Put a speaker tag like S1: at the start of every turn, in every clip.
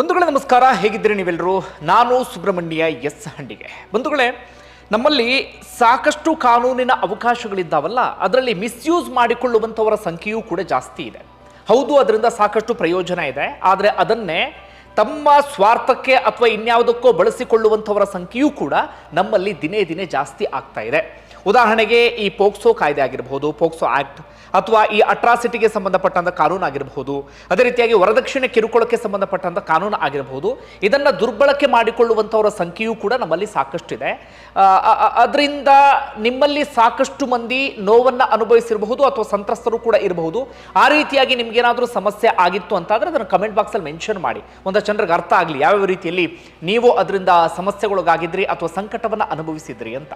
S1: ಬಂಧುಗಳೇ, ನಮಸ್ಕಾರ. ಹೇಗಿದ್ದೀರಿ ನೀವೆಲ್ಲರೂ? ನಾನು ಸುಬ್ರಹ್ಮಣ್ಯ ಎಸ್ ಹಂಡಿಗೆ ಬಂಧುಗಳೇ, ನಮ್ಮಲ್ಲಿ ಸಾಕಷ್ಟು ಕಾನೂನಿನ ಅವಕಾಶಗಳಿದ್ದಾವಲ್ಲ, ಅದರಲ್ಲಿ ಮಿಸ್ಯೂಸ್ ಮಾಡಿಕೊಳ್ಳುವಂಥವರ ಸಂಖ್ಯೆಯೂ ಕೂಡ ಜಾಸ್ತಿ ಇದೆ. ಹೌದು, ಅದರಿಂದ ಸಾಕಷ್ಟು ಪ್ರಯೋಜನ ಇದೆ. ಆದರೆ ಅದನ್ನೇ ತಮ್ಮ ಸ್ವಾರ್ಥಕ್ಕೆ ಅಥವಾ ಇನ್ಯಾವುದಕ್ಕೋ ಬಳಸಿಕೊಳ್ಳುವಂಥವರ ಸಂಖ್ಯೆಯೂ ಕೂಡ ನಮ್ಮಲ್ಲಿ ದಿನೇ ದಿನೇ ಜಾಸ್ತಿ ಆಗ್ತಾ ಇದೆ. ಉದಾಹರಣೆಗೆ ಈ ಪೋಕ್ಸೋ ಕಾಯ್ದೆ ಆಗಿರಬಹುದು, ಪೋಕ್ಸೋ ಆಕ್ಟ್, ಅಥವಾ ಈ ಅಟ್ರಾಸಿಟಿಗೆ ಸಂಬಂಧಪಟ್ಟಂಥ ಕಾನೂನು ಆಗಿರಬಹುದು, ಅದೇ ರೀತಿಯಾಗಿ ವರದಕ್ಷಿಣೆ ಕಿರುಕುಳಕ್ಕೆ ಸಂಬಂಧಪಟ್ಟಂಥ ಕಾನೂನು ಆಗಿರಬಹುದು, ಇದನ್ನು ದುರ್ಬಳಕೆ ಮಾಡಿಕೊಳ್ಳುವಂಥವರ ಸಂಖ್ಯೆಯೂ ಕೂಡ ನಮ್ಮಲ್ಲಿ ಸಾಕಷ್ಟು ಇದೆ ಅದರಿಂದ ನಿಮ್ಮಲ್ಲಿ ಸಾಕಷ್ಟು ಮಂದಿ ನೋವನ್ನು ಅನುಭವಿಸಿರಬಹುದು ಅಥವಾ ಸಂತ್ರಸ್ತರು ಕೂಡ ಇರಬಹುದು. ಆ ರೀತಿಯಾಗಿ ನಿಮ್ಗೇನಾದರೂ ಸಮಸ್ಯೆ ಆಗಿತ್ತು ಅಂತಾದರೆ ಅದನ್ನು ಕಮೆಂಟ್ ಬಾಕ್ಸಲ್ಲಿ ಮೆನ್ಷನ್ ಮಾಡಿ. ಒಂದಷ್ಟು ಜನರಿಗೆ ಅರ್ಥ ಆಗಲಿ, ಯಾವ್ಯಾವ ರೀತಿಯಲ್ಲಿ ನೀವು ಅದರಿಂದ ಸಮಸ್ಯೆಗೊಳಗಾಗಿದ್ರಿ ಅಥವಾ ಸಂಕಟವನ್ನು ಅನುಭವಿಸಿದ್ರಿ ಅಂತ.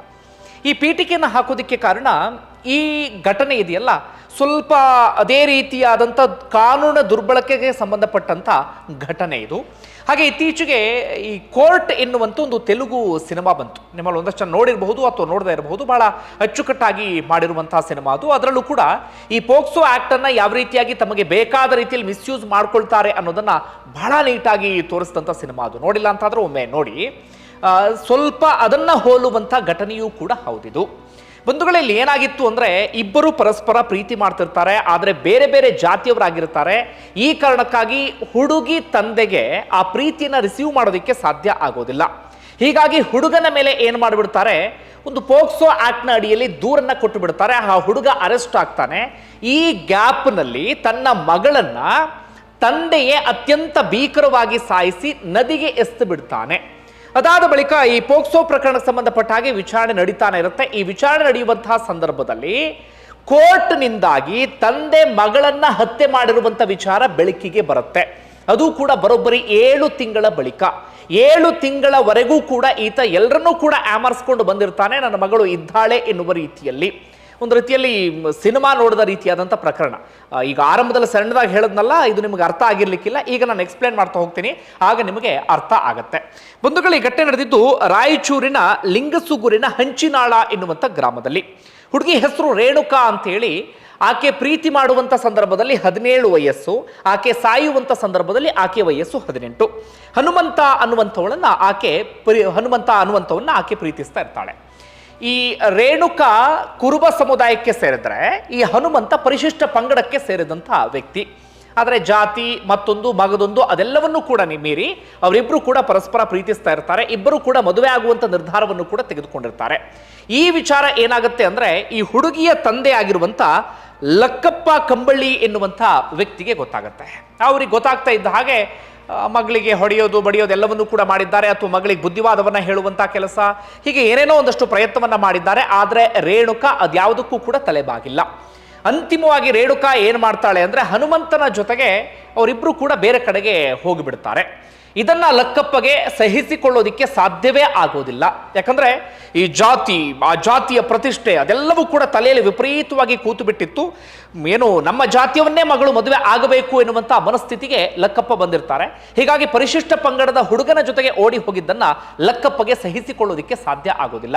S1: ಈ ಪೀಠಿಕೆಯನ್ನು ಹಾಕೋದಕ್ಕೆ ಕಾರಣ ಈ ಘಟನೆ ಇದೆಯಲ್ಲ, ಸ್ವಲ್ಪ ಅದೇ ರೀತಿಯಾದಂಥ ಕಾನೂನ ದುರ್ಬಳಕೆಗೆ ಸಂಬಂಧಪಟ್ಟಂಥ ಘಟನೆ ಇದು. ಹಾಗೆ ಇತ್ತೀಚೆಗೆ ಈ ಕೋರ್ಟ್ ಎನ್ನುವಂಥ ಒಂದು ತೆಲುಗು ಸಿನಿಮಾ ಬಂತು. ನಿಮ್ಮಲ್ಲಿ ಒಂದಷ್ಟು ನೋಡಿರಬಹುದು ಅಥವಾ ನೋಡದೇ ಇರಬಹುದು, ಬಹಳ ಅಚ್ಚುಕಟ್ಟಾಗಿ ಮಾಡಿರುವಂತಹ ಸಿನಿಮಾ ಅದು. ಅದರಲ್ಲೂ ಕೂಡ ಈ ಪೋಕ್ಸೋ ಆ್ಯಕ್ಟನ್ನು ಯಾವ ರೀತಿಯಾಗಿ ತಮಗೆ ಬೇಕಾದ ರೀತಿಯಲ್ಲಿ ಮಿಸ್ಯೂಸ್ ಮಾಡ್ಕೊಳ್ತಾರೆ ಅನ್ನೋದನ್ನು ಬಹಳ ನೀಟಾಗಿ ತೋರಿಸಿದಂಥ ಸಿನಿಮಾ ಅದು. ನೋಡಿಲ್ಲ ಅಂತಾದರೂ ಒಮ್ಮೆ ನೋಡಿ. ಸ್ವಲ್ಪ ಅದನ್ನ ಹೋಲುವಂಥ ಘಟನೆಯೂ ಕೂಡ ಹೌದಿದು. ಬಂಧುಗಳಲ್ಲಿ ಏನಾಗಿತ್ತು ಅಂದರೆ ಇಬ್ಬರು ಪರಸ್ಪರ ಪ್ರೀತಿ ಮಾಡ್ತಿರ್ತಾರೆ, ಆದರೆ ಬೇರೆ ಬೇರೆ ಜಾತಿಯವರಾಗಿರ್ತಾರೆ. ಈ ಕಾರಣಕ್ಕಾಗಿ ಹುಡುಗಿ ತಂದೆಗೆ ಆ ಪ್ರೀತಿಯನ್ನು ರಿಸೀವ್ ಮಾಡೋದಕ್ಕೆ ಸಾಧ್ಯ ಆಗೋದಿಲ್ಲ. ಹೀಗಾಗಿ ಹುಡುಗನ ಮೇಲೆ ಏನು ಮಾಡಿಬಿಡ್ತಾರೆ, ಒಂದು ಪೋಕ್ಸೋ ಆ್ಯಕ್ಟ್ನ ಅಡಿಯಲ್ಲಿ ದೂರನ್ನು ಕೊಟ್ಟು ಬಿಡ್ತಾರೆ ಆ ಹುಡುಗ ಅರೆಸ್ಟ್ ಆಗ್ತಾನೆ. ಈ ಗ್ಯಾಪ್ನಲ್ಲಿ ತನ್ನ ಮಗಳನ್ನು ತಂದೆಯೇ ಅತ್ಯಂತ ಭೀಕರವಾಗಿ ಸಾಯಿಸಿ ನದಿಗೆ ಎಸ್ತು ಬಿಡ್ತಾನೆ. ಅದಾದ ಬಳಿಕ ಈ ಪೋಕ್ಸೋ ಪ್ರಕರಣಕ್ಕೆ ಸಂಬಂಧಪಟ್ಟ ಹಾಗೆ ವಿಚಾರಣೆ ನಡೀತಾನೆ ಇರುತ್ತೆ. ಈ ವಿಚಾರಣೆ ನಡೆಯುವಂತಹ ಸಂದರ್ಭದಲ್ಲಿ ಕೋರ್ಟ್ನಿಂದಾಗಿ ತಂದೆ ಮಗಳನ್ನ ಹತ್ಯೆ ಮಾಡಿರುವಂತ ವಿಚಾರ ಬೆಳಕಿಗೆ ಬರುತ್ತೆ. ಅದು ಕೂಡ ಬರೋಬ್ಬರಿ ಏಳು ತಿಂಗಳ ಬಳಿಕ. ಏಳು ತಿಂಗಳವರೆಗೂ ಕೂಡ ಈತ ಎಲ್ಲರನ್ನೂ ಕೂಡ ಆಮರ್ಸ್ಕೊಂಡು ಬಂದಿರ್ತಾನೆ. ನನ್ನ ಮಗಳು ಇದ್ದಾಳೆ ಎನ್ನುವ ರೀತಿಯಲ್ಲಿ. ಒಂದು ರೀತಿಯಲ್ಲಿ ಸಿನಿಮಾ ನೋಡಿದ ರೀತಿಯಾದಂಥ ಪ್ರಕರಣ. ಈಗ ಆರಂಭದಲ್ಲಿ ಸಣ್ಣದಾಗಿ ಹೇಳದ್ನಲ್ಲ, ಇದು ನಿಮಗೆ ಅರ್ಥ ಆಗಿರ್ಲಿಕ್ಕಿಲ್ಲ. ಈಗ ನಾನು ಎಕ್ಸ್ಪ್ಲೇನ್ ಮಾಡ್ತಾ ಹೋಗ್ತೀನಿ. ಆಗ ನಿಮಗೆ ಅರ್ಥ ಆಗತ್ತೆ. ಬಂಧುಗಳು, ಈ ಘಟನೆ ನಡೆದಿದ್ದು ರಾಯಚೂರಿನ ಲಿಂಗಸುಗೂರಿನ ಹಂಚಿನಾಳ ಎನ್ನುವಂಥ ಗ್ರಾಮದಲ್ಲಿ. ಹುಡುಗಿ ಹೆಸರು ರೇಣುಕಾ ಅಂತೇಳಿ ಆಕೆ ಪ್ರೀತಿ ಮಾಡುವಂಥ ಸಂದರ್ಭದಲ್ಲಿ ಹದಿನೇಳು ವಯಸ್ಸು, ಆಕೆ ಸಾಯುವಂಥ ಸಂದರ್ಭದಲ್ಲಿ ಆಕೆ ವಯಸ್ಸು ಹದಿನೆಂಟು. ಹನುಮಂತ ಅನ್ನುವಂಥವಳನ್ನ ಆಕೆ ಹನುಮಂತ ಅನ್ನುವಂಥವನ್ನ ಆಕೆ ಪ್ರೀತಿಸ್ತಾ ಇರ್ತಾಳೆ. ಈ ರೇಣುಕಾ ಕುರುಬ ಸಮುದಾಯಕ್ಕೆ ಸೇರಿದ್ರೆ ಈ ಹನುಮಂತ ಪರಿಶಿಷ್ಟ ಪಂಗಡಕ್ಕೆ ಸೇರಿದಂತಹ ವ್ಯಕ್ತಿ. ಆದರೆ ಜಾತಿ, ಮತ್ತೊಂದು, ಮಗದೊಂದು ಅದೆಲ್ಲವನ್ನೂ ಕೂಡ ಮೀರಿ ಅವರಿಬ್ಬರು ಕೂಡ ಪರಸ್ಪರ ಪ್ರೀತಿಸ್ತಾ ಇರ್ತಾರೆ. ಇಬ್ಬರು ಕೂಡ ಮದುವೆ ಆಗುವಂಥ ನಿರ್ಧಾರವನ್ನು ಕೂಡ ತೆಗೆದುಕೊಂಡಿರ್ತಾರೆ. ಈ ವಿಚಾರ ಏನಾಗುತ್ತೆ ಅಂದರೆ ಈ ಹುಡುಗಿಯ ತಂದೆ ಆಗಿರುವಂಥ ಲಕ್ಕಪ್ಪ ಕಂಬಳ್ಳಿ ಎನ್ನುವಂಥ ವ್ಯಕ್ತಿಗೆ ಗೊತ್ತಾಗುತ್ತೆ. ಅವ್ರಿಗೆ ಗೊತ್ತಾಗ್ತಾ ಇದ್ದ ಹಾಗೆ ಮಗಳಿಗೆ ಹೊಡೆಯೋದು, ಬಡಿಯೋದು ಎಲ್ಲವನ್ನೂ ಕೂಡ ಮಾಡಿದ್ದಾರೆ. ಅಥವಾ ಮಗಳಿಗೆ ಬುದ್ಧಿವಾದವನ್ನು ಹೇಳುವಂಥ ಕೆಲಸ. ಹೀಗೆ ಏನೇನೋ ಒಂದಷ್ಟು ಪ್ರಯತ್ನವನ್ನು ಮಾಡಿದ್ದಾರೆ. ಆದರೆ ರೇಣುಕ ಅದ್ಯಾವುದಕ್ಕೂ ಕೂಡ ತಲೆಬಾಗಿಲ್ಲ. ಅಂತಿಮವಾಗಿ ರೇಣುಕ ಏನು ಮಾಡ್ತಾಳೆ ಅಂದರೆ ಹನುಮಂತನ ಜೊತೆಗೆ ಅವರಿಬ್ಬರು ಕೂಡ ಬೇರೆ ಕಡೆಗೆ ಹೋಗಿಬಿಡ್ತಾರೆ. ಇದನ್ನ ಲಕ್ಕಪ್ಪಗೆ ಸಹಿಸಿಕೊಳ್ಳೋದಿಕ್ಕೆ ಸಾಧ್ಯವೇ ಆಗೋದಿಲ್ಲ. ಯಾಕಂದ್ರೆ ಈ ಜಾತಿ, ಆ ಜಾತಿಯ ಪ್ರತಿಷ್ಠೆ ಅದೆಲ್ಲವೂ ಕೂಡ ತಲೆಯಲ್ಲಿ ವಿಪರೀತವಾಗಿ ಕೂತು ಬಿಟ್ಟಿತ್ತು ಏನು ನಮ್ಮ ಜಾತಿಯವನ್ನೇ ಮಗಳು ಮದುವೆ ಆಗಬೇಕು ಎನ್ನುವಂಥ ಮನಸ್ಥಿತಿಗೆ ಲಕ್ಕಪ್ಪ ಬಂದಿರ್ತಾರೆ. ಹೀಗಾಗಿ ಪರಿಶಿಷ್ಟ ಪಂಗಡದ ಹುಡುಗನ ಜೊತೆಗೆ ಓಡಿ ಹೋಗಿದ್ದನ್ನ ಲಕ್ಕಪ್ಪಗೆ ಸಹಿಸಿಕೊಳ್ಳೋದಿಕ್ಕೆ ಸಾಧ್ಯ ಆಗೋದಿಲ್ಲ.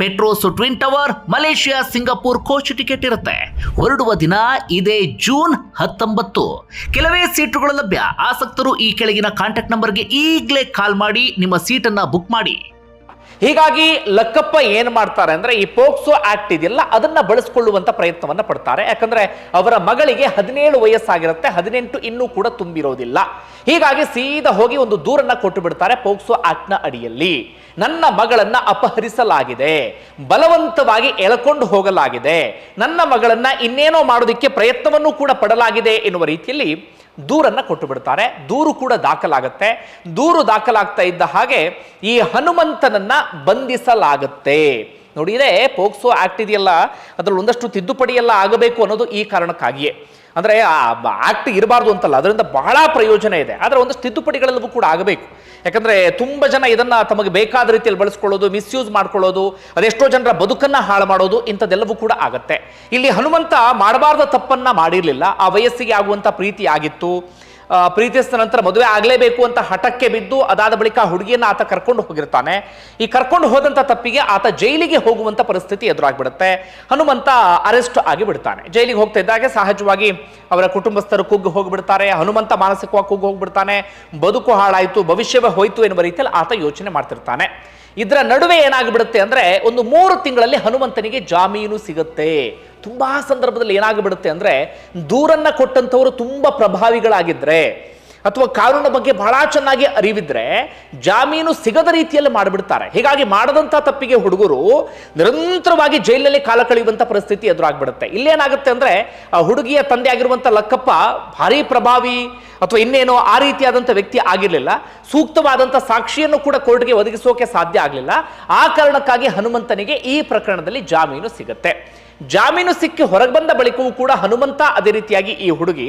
S2: Petronas twin tower, Malaysia, Singapore coach ticket ಇರುತ್ತೆ. ಹೊರಡುವ ದಿನ ಇದೇ ಜೂನ್ ಹತ್ತೊಂಬತ್ತು. ಕೆಲವೇ ಸೀಟುಗಳು ಲಭ್ಯ. ಆಸಕ್ತರು ಈ ಕೆಳಗಿನ ಕಾಂಟ್ಯಾಕ್ಟ್ ನಂಬರ್ಗೆ ಈಗಲೇ ಕಾಲ್ ಮಾಡಿ ನಿಮ್ಮ ಸೀಟನ್ನ ಬುಕ್ ಮಾಡಿ.
S1: ಹೀಗಾಗಿ ಲಕ್ಕಪ್ಪ ಏನು ಮಾಡ್ತಾರೆ ಅಂದ್ರೆ ಈ ಪೋಕ್ಸೋ ಆಕ್ಟ್ ಇದೆಯಲ್ಲ, ಅದನ್ನ ಬಳಸಿಕೊಳ್ಳುವಂತ ಪ್ರಯತ್ನವನ್ನ ಪಡ್ತಾರೆ. ಯಾಕಂದ್ರೆ ಅವರ ಮಗಳಿಗೆ ಹದಿನೇಳು ವಯಸ್ಸಾಗಿರುತ್ತೆ, ಹದಿನೆಂಟು ಇನ್ನೂ ಕೂಡ ತುಂಬಿರೋದಿಲ್ಲ. ಹೀಗಾಗಿ ಸೀದಾ ಹೋಗಿ ಒಂದು ದೂರನ್ನ ಕೊಟ್ಟು ಬಿಡ್ತಾರೆ ಪೋಕ್ಸೋ ಆಕ್ಟ್ನ ಅಡಿಯಲ್ಲಿ. ನನ್ನ ಮಗಳನ್ನ ಅಪಹರಿಸಲಾಗಿದೆ. ಬಲವಂತವಾಗಿ ಎಳಕೊಂಡು ಹೋಗಲಾಗಿದೆ. ನನ್ನ ಮಗಳನ್ನ ಇನ್ನೇನೋ ಮಾಡೋದಕ್ಕೆ ಪ್ರಯತ್ನವನ್ನು ಕೂಡ ಪಡಲಾಗಿದೆ ಎನ್ನುವ ರೀತಿಯಲ್ಲಿ ದೂರನ್ನ ಕೊಟ್ಟು ಬಿಡ್ತಾರೆ ದೂರು ಕೂಡ ದಾಖಲಾಗುತ್ತೆ. ದೂರು ದಾಖಲಾಗ್ತಾ ಇದ್ದ ಹಾಗೆ ಈ ಹನುಮಂತನನ್ನ ಬಂಧಿಸಲಾಗುತ್ತೆ. ನೋಡಿ ಇದೇ ಪೋಕ್ಸೋ ಆಕ್ಟ್ ಇದೆಯಲ್ಲ, ಅದರಲ್ಲಿ ಒಂದಷ್ಟು ತಿದ್ದುಪಡಿ ಎಲ್ಲ ಆಗಬೇಕು ಅನ್ನೋದು ಈ ಕಾರಣಕ್ಕಾಗಿಯೇ. ಅಂದರೆ ಆ ಆ್ಯಕ್ಟ್ ಇರಬಾರ್ದು ಅಂತಲ್ಲ, ಅದರಿಂದ ಬಹಳ ಪ್ರಯೋಜನ ಇದೆ. ಆದರೆ ಒಂದು ತಿದ್ದುಪಡಿಗಳಲ್ಲೂ ಕೂಡ ಆಗಬೇಕು. ಯಾಕಂದರೆ ತುಂಬ ಜನ ಇದನ್ನು ತಮಗೆ ಬೇಕಾದ ರೀತಿಯಲ್ಲಿ ಬಳಸ್ಕೊಳ್ಳೋದು ಮಿಸ್ಯೂಸ್ ಮಾಡ್ಕೊಳ್ಳೋದು, ಅದೆಷ್ಟೋ ಜನರ ಬದುಕನ್ನು ಹಾಳು ಮಾಡೋದು ಇಂಥದ್ದೆಲ್ಲವೂ ಕೂಡ ಆಗುತ್ತೆ. ಇಲ್ಲಿ ಹನುಮಂತ ಮಾಡಬಾರ್ದ ತಪ್ಪನ್ನು ಮಾಡಿರಲಿಲ್ಲ. ಆ ವಯಸ್ಸಿಗೆ ಆಗುವಂಥ ಪ್ರೀತಿ ಆಗಿತ್ತು. ಪ್ರೀತಿಸಿದ ನಂತರ ಮದುವೆ ಆಗಲೇಬೇಕು ಅಂತ ಹಠಕ್ಕೆ ಬಿದ್ದು ಅದಾದ ಬಳಿಕ ಹುಡುಗಿಯನ್ನು ಆತ ಕರ್ಕೊಂಡು ಹೋಗಿರ್ತಾನೆ. ಈ ಕರ್ಕೊಂಡು ಹೋದಂಥ ತಪ್ಪಿಗೆ ಆತ ಜೈಲಿಗೆ ಹೋಗುವಂಥ ಪರಿಸ್ಥಿತಿ ಎದುರಾಗ್ಬಿಡುತ್ತೆ. ಹನುಮಂತ ಅರೆಸ್ಟ್ ಆಗಿ ಬಿಡ್ತಾನೆ ಜೈಲಿಗೆ ಹೋಗ್ತಾ ಇದ್ದಾಗೆ ಸಹಜವಾಗಿ ಅವರ ಕುಟುಂಬಸ್ಥರು ಕುಗ್ಗು ಹೋಗಿಬಿಡ್ತಾರೆ. ಹನುಮಂತ ಮಾನಸಿಕವಾಗಿ ಕುಗ್ಗು ಹೋಗಿಬಿಡ್ತಾನೆ. ಬದುಕು ಹಾಳಾಯಿತು, ಭವಿಷ್ಯವೇ ಹೋಯಿತು ಎನ್ನುವ ರೀತಿಯಲ್ಲಿ ಆತ ಯೋಚನೆ ಮಾಡ್ತಿರ್ತಾನೆ. ಇದರ ನಡುವೆ ಏನಾಗ್ಬಿಡುತ್ತೆ ಅಂದ್ರೆ ಒಂದು ಮೂರು ತಿಂಗಳಲ್ಲಿ ಹನುಮಂತನಿಗೆ ಜಾಮೀನು ಸಿಗುತ್ತೆ. ತುಂಬಾ ಸಂದರ್ಭದಲ್ಲಿ ಏನಾಗ್ಬಿಡುತ್ತೆ ಅಂದ್ರೆ ದೂರನ್ನ ಕೊಟ್ಟಂತವರು ತುಂಬಾ ಪ್ರಭಾವಿಗಳಾಗಿದ್ರೆ. ಅಥವಾ ಕಾನೂನಿನ ಬಗ್ಗೆ ಬಹಳ ಚೆನ್ನಾಗಿ ಅರಿವಿದ್ರೆ ಜಾಮೀನು ಸಿಗದ ರೀತಿಯಲ್ಲಿ ಮಾಡಿಬಿಡ್ತಾರೆ. ಹೀಗಾಗಿ ಮಾಡದಂತ ತಪ್ಪಿಗೆ ಹುಡುಗರು ನಿರಂತರವಾಗಿ ಜೈಲಿನಲ್ಲಿ ಕಾಲ ಕಳೆಯುವಂತ ಪರಿಸ್ಥಿತಿ ಎದುರಾಗ್ಬಿಡುತ್ತೆ. ಇಲ್ಲೇನಾಗುತ್ತೆ ಅಂದ್ರೆ, ಆ ಹುಡುಗಿಯ ತಂದೆ ಆಗಿರುವಂತ ಲಕ್ಕಪ್ಪ ಭಾರಿ ಪ್ರಭಾವಿ ಅಥವಾ ಇನ್ನೇನೋ ಆ ರೀತಿಯಾದಂಥ ವ್ಯಕ್ತಿ ಆಗಿರಲಿಲ್ಲ. ಸೂಕ್ತವಾದಂಥ ಸಾಕ್ಷಿಯನ್ನು ಕೂಡ ಕೋರ್ಟ್ಗೆ ಒದಗಿಸೋಕೆ ಸಾಧ್ಯ ಆಗಲಿಲ್ಲ. ಆ ಕಾರಣಕ್ಕಾಗಿ ಹನುಮಂತನಿಗೆ ಈ ಪ್ರಕರಣದಲ್ಲಿ ಜಾಮೀನು ಸಿಗುತ್ತೆ. ಜಾಮೀನು ಸಿಕ್ಕಿ ಹೊರಗೆ ಬಂದ ಬಳಿಕವೂ ಕೂಡ ಹನುಮಂತ ಅದೇ ರೀತಿಯಾಗಿ ಈ ಹುಡುಗಿ,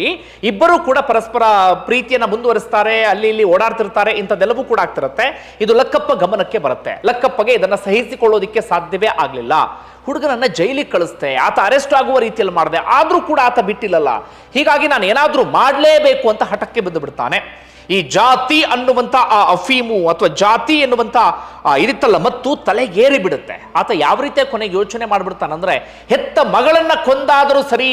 S1: ಇಬ್ಬರೂ ಕೂಡ ಪರಸ್ಪರ ಪ್ರೀತಿಯನ್ನ ಮುಂದುವರಿಸ್ತಾರೆ, ಅಲ್ಲಿ ಇಲ್ಲಿ ಓಡಾಡ್ತಿರ್ತಾರೆ, ಇಂಥದ್ದೆಲ್ಲವೂ ಕೂಡ ಆಗ್ತಿರುತ್ತೆ. ಇದು ಲಕ್ಕಪ್ಪ ಗಮನಕ್ಕೆ ಬರುತ್ತೆ. ಲಕ್ಕಪ್ಪಗೆ ಇದನ್ನ ಸಹಿಸಿಕೊಳ್ಳೋದಿಕ್ಕೆ ಸಾಧ್ಯವೇ ಆಗಲಿಲ್ಲ. ಹುಡುಗನನ್ನ ಜೈಲಿಗೆ ಕಳಿಸ್ತೆ ಆತ ಅರೆಸ್ಟ್ ಆಗುವ ರೀತಿಯಲ್ಲಿ ಮಾಡಿದೆ. ಆದರೂ ಕೂಡ ಆತ ಬಿಟ್ಟಿಲ್ಲಲ್ಲ. ಹೀಗಾಗಿ ನಾನು ಏನಾದರೂ ಮಾಡಲೇಬೇಕು ಅಂತ ಹಠಕ್ಕೆ ಬಂದು ಬಿಡ್ತಾನೆ. ಈ ಜಾತಿ ಅನ್ನುವಂಥ ಆ ಅಫೀಮು ಅಥವಾ ಜಾತಿ ಎನ್ನುವಂಥ ಇದಿತ್ತಲ್ಲ ಮತ್ತು ತಲೆಗೇರಿ ಬಿಡುತ್ತೆ. ಆತ ಯಾವ ರೀತಿಯ ಕೊನೆಗೆ ಯೋಚನೆ ಮಾಡಿಬಿಡ್ತಾನಂದ್ರೆ, ಹೆತ್ತ ಮಗಳನ್ನು ಕೊಂದಾದರೂ ಸರಿ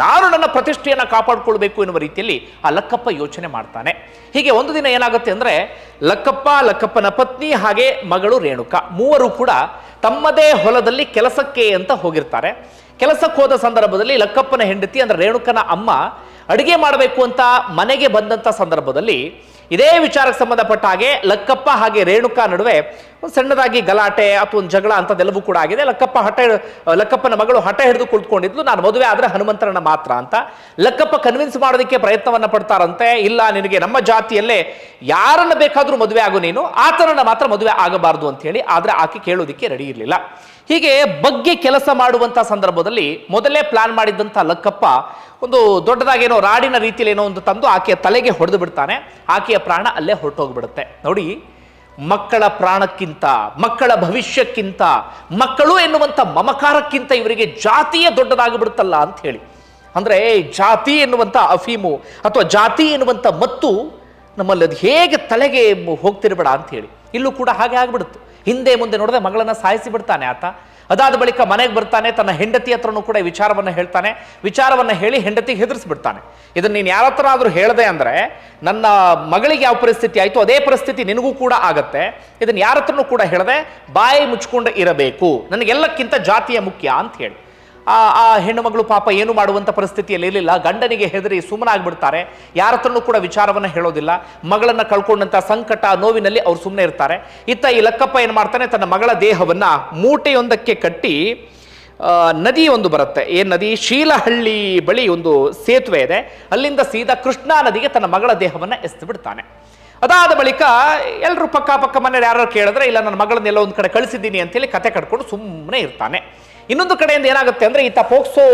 S1: ನಾನು ನನ್ನ ಪ್ರತಿಷ್ಠೆಯನ್ನು ಕಾಪಾಡಿಕೊಳ್ಬೇಕು ಎನ್ನುವ ರೀತಿಯಲ್ಲಿ ಆ ಲಕ್ಕಪ್ಪ ಯೋಚನೆ ಮಾಡ್ತಾನೆ. ಹೀಗೆ ಒಂದು ದಿನ ಏನಾಗುತ್ತೆ ಅಂದರೆ, ಲಕ್ಕಪ್ಪ, ಲಕ್ಕಪ್ಪನ ಪತ್ನಿ ಹಾಗೆ ಮಗಳು ರೇಣುಕ ಮೂವರು ಕೂಡ ತಮ್ಮದೇ ಹೊಲದಲ್ಲಿ ಕೆಲಸಕ್ಕೆ ಅಂತ ಹೋಗಿರ್ತಾರೆ. ಕೆಲಸಕ್ಕೆ ಹೋದ ಸಂದರ್ಭದಲ್ಲಿ ಲಕ್ಕಪ್ಪನ ಹೆಂಡತಿ ಅಂದರೆ ರೇಣುಕನ ಅಮ್ಮ ಅಡುಗೆ ಮಾಡಬೇಕು ಅಂತ ಮನೆಗೆ ಬಂದಂಥ ಸಂದರ್ಭದಲ್ಲಿ ಇದೇ ವಿಚಾರಕ್ಕೆ ಸಂಬಂಧಪಟ್ಟ ಹಾಗೆ ಲಕ್ಕಪ್ಪ ಹಾಗೆ ರೇಣುಕಾ ನಡುವೆ ಒಂದು ಸಣ್ಣದಾಗಿ ಗಲಾಟೆ, ಅಥವಾ ಒಂದು ಜಗಳ ಅಂಥದ್ದೆಲ್ಲವೂ ಕೂಡ ಆಗಿದೆ. ಲಕ್ಕಪ್ಪ ಹಠ ಲಕ್ಕಪ್ಪನ ಮಗಳು ಹಠ ಹಿಡಿದು ಕುಳಿತುಕೊಂಡಿದ್ದು, ನಾನು ಮದುವೆ ಆದರೆ ಹನುಮಂತರನ್ನ ಮಾತ್ರ ಅಂತ. ಲಕ್ಕಪ್ಪ ಕನ್ವಿನ್ಸ್ ಮಾಡೋದಕ್ಕೆ ಪ್ರಯತ್ನವನ್ನು ಪಡ್ತಾರಂತೆ. ಇಲ್ಲ, ನಿನಗೆ ನಮ್ಮ ಜಾತಿಯಲ್ಲೇ ಯಾರನ್ನ ಬೇಕಾದರೂ ಮದುವೆ ಆಗು ನೀನು, ಆತನನ್ನ ಮಾತ್ರ ಮದುವೆ ಆಗಬಾರ್ದು ಅಂತ ಹೇಳಿ ಆದರೆ ಆಕೆ ಕೇಳೋದಕ್ಕೆ ರೆಡಿ ಇರಲಿಲ್ಲ. ಹೀಗೆ ಬಗ್ಗೆ ಕೆಲಸ ಮಾಡುವಂಥ ಸಂದರ್ಭದಲ್ಲಿ ಮೊದಲೇ ಪ್ಲಾನ್ ಮಾಡಿದ್ದಂಥ ಲಕ್ಕಪ್ಪ ಒಂದು ದೊಡ್ಡದಾಗೇನೋ ರಾಡಿನ ರೀತಿಯಲ್ಲಿ ಏನೋ ಒಂದು ತಂದು ಆಕೆಯ ತಲೆಗೆ ಹೊಡೆದು ಬಿಡ್ತಾನೆ. ಆಕೆಯ ಪ್ರಾಣ ಅಲ್ಲೇ ಹೊರಟೋಗ್ಬಿಡುತ್ತೆ. ನೋಡಿ, ಮಕ್ಕಳ ಪ್ರಾಣಕ್ಕಿಂತ, ಮಕ್ಕಳ ಭವಿಷ್ಯಕ್ಕಿಂತ, ಮಕ್ಕಳು ಎನ್ನುವಂಥ ಮಮಕಾರಕ್ಕಿಂತ ಇವರಿಗೆ ಜಾತಿಯೇ ದೊಡ್ಡದಾಗಿಬಿಡುತ್ತಲ್ಲ ಅಂತ ಹೇಳಿ. ಅಂದರೆ ಜಾತಿ ಎನ್ನುವಂಥ ಅಫೀಮು ಅಥವಾ ಜಾತಿ ಎನ್ನುವಂಥ ಮತ್ತು ನಮ್ಮಲ್ಲಿ ಅದು ಹೇಗೆ ತಲೆಗೆ ಹೋಗ್ತಿರ್ಬೇಡ ಅಂತ ಹೇಳಿ. ಇಲ್ಲೂ ಕೂಡ ಹಾಗೆ ಆಗ್ಬಿಡುತ್ತೆ. ಹಿಂದೆ ಮುಂದೆ ನೋಡಿದ್ರೆ ಮಗಳನ್ನ ಸಾಯಿಸಿ ಬಿಡ್ತಾನೆ ಆತ. ಅದಾದ ಬಳಿಕ ಮನೆಗೆ ಬರ್ತಾನೆ, ತನ್ನ ಹೆಂಡತಿ ಹತ್ರನೂ ಕೂಡ ವಿಚಾರವನ್ನು ಹೇಳ್ತಾನೆ. ವಿಚಾರವನ್ನು ಹೇಳಿ ಹೆಂಡತಿಗೆ ಹೆದರಿಸ್ಬಿಡ್ತಾನೆ. ಇದನ್ನು ನೀನು ಯಾರ ಹತ್ರ ಆದರೂ ಹೇಳದೆ ಅಂದರೆ, ನನ್ನ ಮಗಳಿಗೆ ಯಾವ ಪರಿಸ್ಥಿತಿ ಆಯಿತು ಅದೇ ಪರಿಸ್ಥಿತಿ ನಿನಗೂ ಕೂಡ ಆಗತ್ತೆ. ಇದನ್ನು ಯಾರ ಹತ್ರನೂ ಕೂಡ ಹೇಳದೆ, ಬಾಯಿ ಮುಚ್ಕೊಂಡು ಇರಬೇಕು. ನನಗೆಲ್ಲಕ್ಕಿಂತ ಜಾತಿಯ ಮುಖ್ಯ ಅಂತ ಹೇಳಿ. ಆ ಆ ಹೆಣ್ಣು ಮಗಳು ಪಾಪ ಏನು ಮಾಡುವಂಥ ಪರಿಸ್ಥಿತಿಯಲ್ಲಿ ಇರಲಿಲ್ಲ. ಗಂಡನಿಗೆ ಹೆದರಿ ಸುಮ್ಮನಾಗ್ಬಿಡ್ತಾರೆ ಯಾರ ಹತ್ರನೂ ಕೂಡ ವಿಚಾರವನ್ನು ಹೇಳೋದಿಲ್ಲ. ಮಗಳನ್ನು ಕಳ್ಕೊಂಡಂಥ ಸಂಕಟ, ನೋವಿನಲ್ಲಿ ಅವ್ರು ಸುಮ್ಮನೆ ಇರ್ತಾರೆ. ಇತ್ತ ಈ ಲಕ್ಕಪ್ಪ ಏನು ಮಾಡ್ತಾನೆ, ತನ್ನ ಮಗಳ ದೇಹವನ್ನು ಮೂಟೆಯೊಂದಕ್ಕೆ ಕಟ್ಟಿ ನದಿ ಒಂದು ಬರುತ್ತೆ. ಏನು ನದಿ? ಶೀಲಹಳ್ಳಿ ಬಳಿ ಒಂದು ಸೇತುವೆ ಇದೆ. ಅಲ್ಲಿಂದ ಸೀದಾ ಕೃಷ್ಣಾ ನದಿಗೆ ತನ್ನ ಮಗಳ ದೇಹವನ್ನು ಎಸ್ತು ಬಿಡ್ತಾನೆ. ಅದಾದ ಬಳಿಕ ಎಲ್ಲರೂ ಪಕ್ಕ ಪಕ್ಕ ಮನೆಯವ್ರು ಯಾರು ಕೇಳಿದ್ರೆ, ಇಲ್ಲ, ನನ್ನ ಮಗಳನ್ನೆಲ್ಲ ಒಂದು ಕಡೆ ಕಳಿಸಿದ್ದೀನಿ ಅಂತೇಳಿ ಕತೆ ಕಟ್ಕೊಂಡು ಸುಮ್ಮನೆ ಇರ್ತಾನೆ. ಇನ್ನೊಂದು ಕಡೆಯಿಂದ ಏನಾಗುತ್ತೆ ಅಂದ್ರೆ ಈತ ಪೋಕ್ಸೋ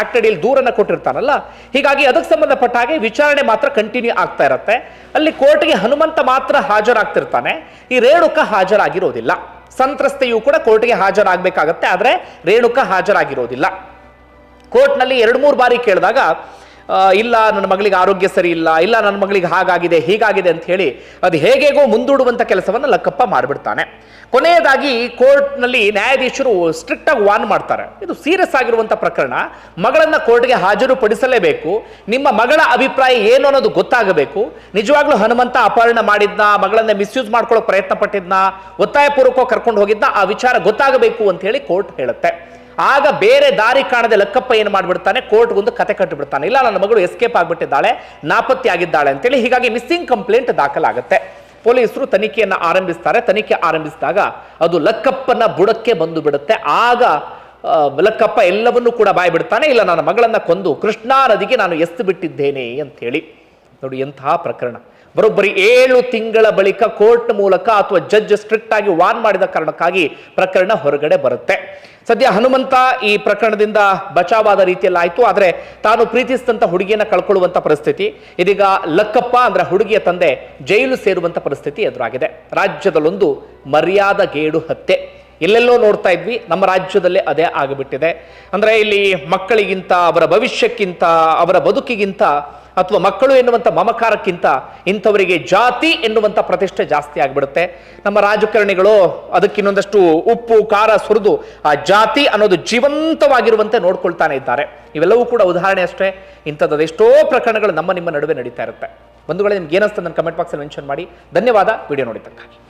S1: ಆಕ್ಟ್ ಅಡಿಯಲ್ಲಿ ದೂರನ್ನ ಕೊಟ್ಟಿರ್ತಾನಲ್ಲ? ಹೀಗಾಗಿ ಅದಕ್ಕೆ ಸಂಬಂಧಪಟ್ಟ ಹಾಗೆ ವಿಚಾರಣೆ ಮಾತ್ರ ಕಂಟಿನ್ಯೂ ಆಗ್ತಾ ಇರುತ್ತೆ. ಅಲ್ಲಿ ಕೋರ್ಟ್ಗೆ ಹನುಮಂತ ಮಾತ್ರ ಹಾಜರಾಗ್ತಿರ್ತಾನೆ. ಈ ರೇಣುಕ ಹಾಜರಾಗಿರೋದಿಲ್ಲ. ಸಂತ್ರಸ್ತೆಯು ಕೂಡ ಕೋರ್ಟ್ಗೆ ಹಾಜರಾಗಬೇಕಾಗತ್ತೆ, ಆದರೆ ರೇಣುಕ ಹಾಜರಾಗಿರೋದಿಲ್ಲ. ಕೋರ್ಟ್ನಲ್ಲಿ ಎರಡು ಮೂರು ಬಾರಿ ಕೇಳಿದಾಗ ಇಲ್ಲ, ನನ್ನ ಮಗಳಿಗೆ ಆರೋಗ್ಯ ಸರಿ ಇಲ್ಲ ಇಲ್ಲ, ನನ್ನ ಮಗಳಿಗೆ ಹಾಗಾಗಿದೆ, ಹೀಗಾಗಿದೆ ಅಂತ ಹೇಳಿ ಅದು ಹೇಗೇಗೋ ಮುಂದೂಡುವಂಥ ಕೆಲಸವನ್ನು ಲಕ್ಕಪ್ಪ ಮಾಡಿಬಿಡ್ತಾನೆ. ಕೊನೆಯದಾಗಿ ಕೋರ್ಟ್ನಲ್ಲಿ ನ್ಯಾಯಾಧೀಶರು ಸ್ಟ್ರಿಕ್ಟ್ ಆಗಿ ವಾರ್ನ್ ಮಾಡ್ತಾರೆ. ಇದು ಸೀರಿಯಸ್ ಆಗಿರುವಂಥ ಪ್ರಕರಣ. ಮಗಳನ್ನು ಕೋರ್ಟ್ಗೆ ಹಾಜರು ಪಡಿಸಲೇಬೇಕು ನಿಮ್ಮ ಮಗಳ ಅಭಿಪ್ರಾಯ ಏನು ಅನ್ನೋದು ಗೊತ್ತಾಗಬೇಕು. ನಿಜವಾಗ್ಲೂ ಹನುಮಂತ ಅಪಹರಣ ಮಾಡಿದ್ನ, ಮಗಳನ್ನ ಮಿಸ್ಯೂಸ್ ಮಾಡ್ಕೊಳ್ಳೋಕೆ ಪ್ರಯತ್ನ ಪಟ್ಟಿದ್ನ ಒತ್ತಾಯಪೂರ್ವಕವಾಗಿ ಕರ್ಕೊಂಡು ಹೋಗಿದ್ನ, ಆ ವಿಚಾರ ಗೊತ್ತಾಗಬೇಕು ಅಂತ ಹೇಳಿ ಕೋರ್ಟ್ ಹೇಳುತ್ತೆ. ಆಗ ಬೇರೆ ದಾರಿ ಕಾಣದೆ ಲಕ್ಕಪ್ಪ ಏನು ಮಾಡಿಬಿಡ್ತಾನೆ? ಕೋರ್ಟ್ಗೊಂದು ಕತೆ ಕಟ್ಟಿಬಿಡ್ತಾನೆ. ಇಲ್ಲ, ನನ್ನ ಮಗಳು ಎಸ್ಕೇಪ್ ಆಗಿಬಿಟ್ಟಿದ್ದಾಳೆ, ನಾಪತ್ತೆ ಆಗಿದ್ದಾಳೆ ಅಂತೇಳಿ ಹೀಗಾಗಿ ಮಿಸ್ಸಿಂಗ್ ಕಂಪ್ಲೇಂಟ್ ದಾಖಲಾಗುತ್ತೆ. ಪೊಲೀಸರು ತನಿಖೆಯನ್ನು ಆರಂಭಿಸ್ತಾರೆ. ತನಿಖೆ ಆರಂಭಿಸಿದಾಗ ಅದು ಲಕ್ಕಪ್ಪನ ಬುಡಕ್ಕೆ ಬಂದು ಬಿಡುತ್ತೆ ಆಗ ಲಕ್ಕಪ್ಪ ಎಲ್ಲವನ್ನೂ ಕೂಡ ಬಾಯಿ ಬಿಡ್ತಾನೆ ಇಲ್ಲ, ನನ್ನ ಮಗಳನ್ನು ಕೊಂದು ಕೃಷ್ಣಾ ನದಿಗೆ ನಾನು ಎಸ್ತು ಬಿಟ್ಟಿದ್ದೇನೆ ಅಂತ ಹೇಳಿ ನೋಡಿ ಎಂತಹ ಪ್ರಕರಣ. ಬರೋಬ್ಬರಿ ಏಳು ತಿಂಗಳ ಬಳಿಕ ಕೋರ್ಟ್ ಮೂಲಕ ಅಥವಾ ಜಡ್ಜ್ ಸ್ಟ್ರಿಕ್ಟ್ ಆಗಿ ವಾರ್ನ್ ಮಾಡಿದ ಕಾರಣಕ್ಕಾಗಿ ಪ್ರಕರಣ ಹೊರಗಡೆ ಬರುತ್ತೆ. ಸದ್ಯ ಹನುಮಂತ ಈ ಪ್ರಕರಣದಿಂದ ಬಚಾವಾದ ರೀತಿಯಲ್ಲಿ ಆಯಿತು. ಆದರೆ ತಾನು ಪ್ರೀತಿಸಿದಂಥ ಹುಡುಗಿಯನ್ನ ಕಳ್ಕೊಳ್ಳುವಂಥ ಪರಿಸ್ಥಿತಿ, ಇದೀಗ ಲಕ್ಕಪ್ಪ ಅಂದ್ರೆ ಹುಡುಗಿಯ ತಂದೆ ಜೈಲು ಸೇರುವಂಥ ಪರಿಸ್ಥಿತಿ ಎದುರಾಗಿದೆ. ರಾಜ್ಯದಲ್ಲೊಂದು ಮರ್ಯಾದ ಗೇಡು ಹತ್ಯೆ. ಎಲ್ಲೆಲ್ಲೋ ನೋಡ್ತಾ ಇದ್ವಿ, ನಮ್ಮ ರಾಜ್ಯದಲ್ಲೇ ಅದೇ ಆಗಿಬಿಟ್ಟಿದೆ. ಅಂದರೆ ಇಲ್ಲಿ ಮಕ್ಕಳಿಗಿಂತ, ಅವರ ಭವಿಷ್ಯಕ್ಕಿಂತ, ಅವರ ಬದುಕಿಗಿಂತ, ಅಥವಾ ಮಕ್ಕಳು ಎನ್ನುವಂಥ ಮಮಕಾರಕ್ಕಿಂತ ಇಂಥವರಿಗೆ ಜಾತಿ ಎನ್ನುವಂಥ ಪ್ರತಿಷ್ಠೆ ಜಾಸ್ತಿ ಆಗಿಬಿಡುತ್ತೆ. ನಮ್ಮ ರಾಜಕಾರಣಿಗಳು ಅದಕ್ಕೆ ಇನ್ನೊಂದಷ್ಟು ಉಪ್ಪು, ಖಾರ ಸುರಿದು ಆ ಜಾತಿ ಅನ್ನೋದು ಜೀವಂತವಾಗಿರುವಂತೆ ನೋಡ್ಕೊಳ್ತಾನೆ ಇದ್ದಾರೆ. ಇವೆಲ್ಲವೂ ಕೂಡ ಉದಾಹರಣೆ ಅಷ್ಟೇ. ಇಂಥದ್ದು ಎಷ್ಟೋ ಪ್ರಕರಣಗಳು ನಮ್ಮ ನಿಮ್ಮ ನಡುವೆ ನಡೀತಾ ಇರುತ್ತೆ. ಬಂಧುಗಳೇ, ನಿಮ್ಗೆ ಏನಿಸ್ತದೆ ನನ್ನ ಕಮೆಂಟ್ ಬಾಕ್ಸಲ್ಲಿ ಮೆನ್ಷನ್ ಮಾಡಿ. ಧನ್ಯವಾದ. ವಿಡಿಯೋ ನೋಡಿದ್ದಕ್ಕಾಗಿ.